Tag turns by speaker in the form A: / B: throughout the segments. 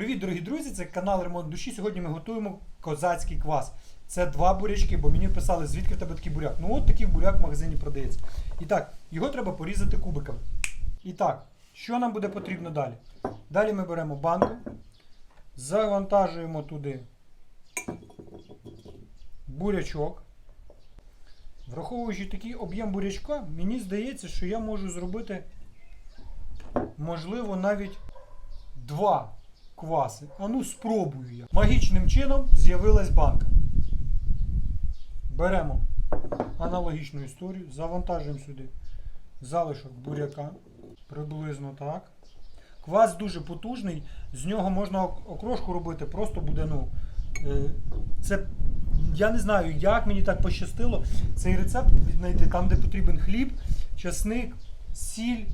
A: Привіт, дорогі друзі! Це канал Ремонт Душі. Сьогодні ми готуємо козацький квас. Це два бурячки, бо мені писали, звідки в тебе такий буряк. Ну от такий буряк в магазині продається. І так, його треба порізати кубиками. І так, що нам буде потрібно далі? Далі ми беремо банку, завантажуємо туди бурячок. Враховуючи такий об'єм бурячка, мені здається, що я можу зробити, можливо, навіть два кваси. А ну спробую я. Магічним чином з'явилась банка. Беремо аналогічну історію, завантажуємо сюди залишок буряка. Приблизно так. Квас дуже потужний, з нього можна окрошку робити, просто буде, ну. е, Це я не знаю, як мені так пощастило цей рецепт віднайти там, де потрібен хліб, часник, сіль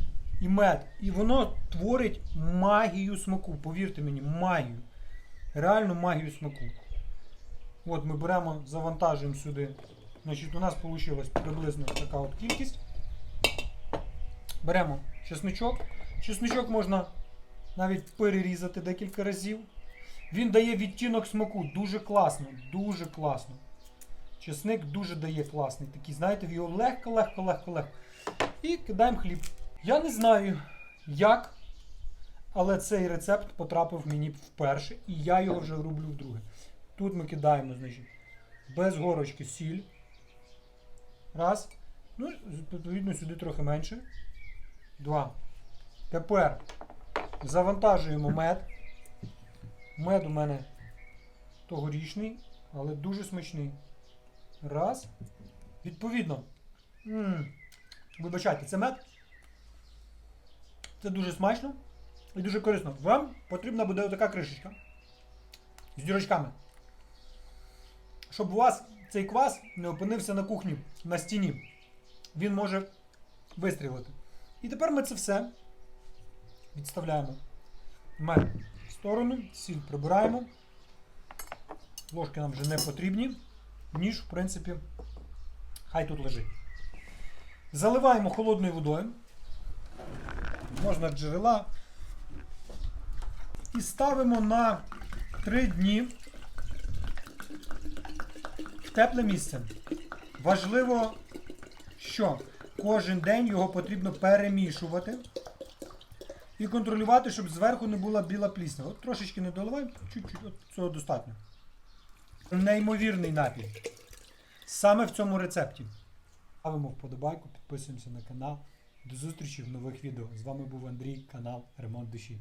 A: і мед. І воно творить магію смаку. Повірте мені, магію. Реальну магію смаку. От ми беремо, завантажуємо сюди. Значить, у нас вийшла приблизно така от кількість. Беремо чесничок. Чесничок можна навіть перерізати декілька разів. Він дає відтінок смаку. Дуже класно, дуже класно. Чесник дуже дає класний. Такий, знаєте, його легко, легко, легко, легко. І кидаємо хліб. Я не знаю, як, але цей рецепт потрапив мені вперше, і я його вже роблю вдруге. Тут ми кидаємо, значить, без горочки сіль. Раз. Ну, відповідно, сюди трохи менше. Два. Тепер завантажуємо мед. Мед у мене тогорічний, але дуже смачний. Раз. Відповідно. м, Вибачайте, це мед. Це дуже смачно і дуже корисно. Вам потрібна буде така кришечка з дірочками. Щоб у вас цей квас не опинився на кухні на стіні. Він може вистрілити. І тепер ми це все відставляємо мед в сторону, сіль прибираємо. Ложки нам вже не потрібні. Ніж, в принципі, хай тут лежить. Заливаємо холодною водою. Можна джерела. І ставимо на 3 дні в тепле місце. Важливо, що кожен день його потрібно перемішувати і контролювати, щоб зверху не була біла плісня. От трошечки не доливаємо, чуть-чуть, от цього достатньо. Неймовірний напій. Саме в цьому рецепті. Ставимо вподобайку, підписуємося на канал. До зустрічі в нових відео. З вами був Андрій, канал Ремонт Душі.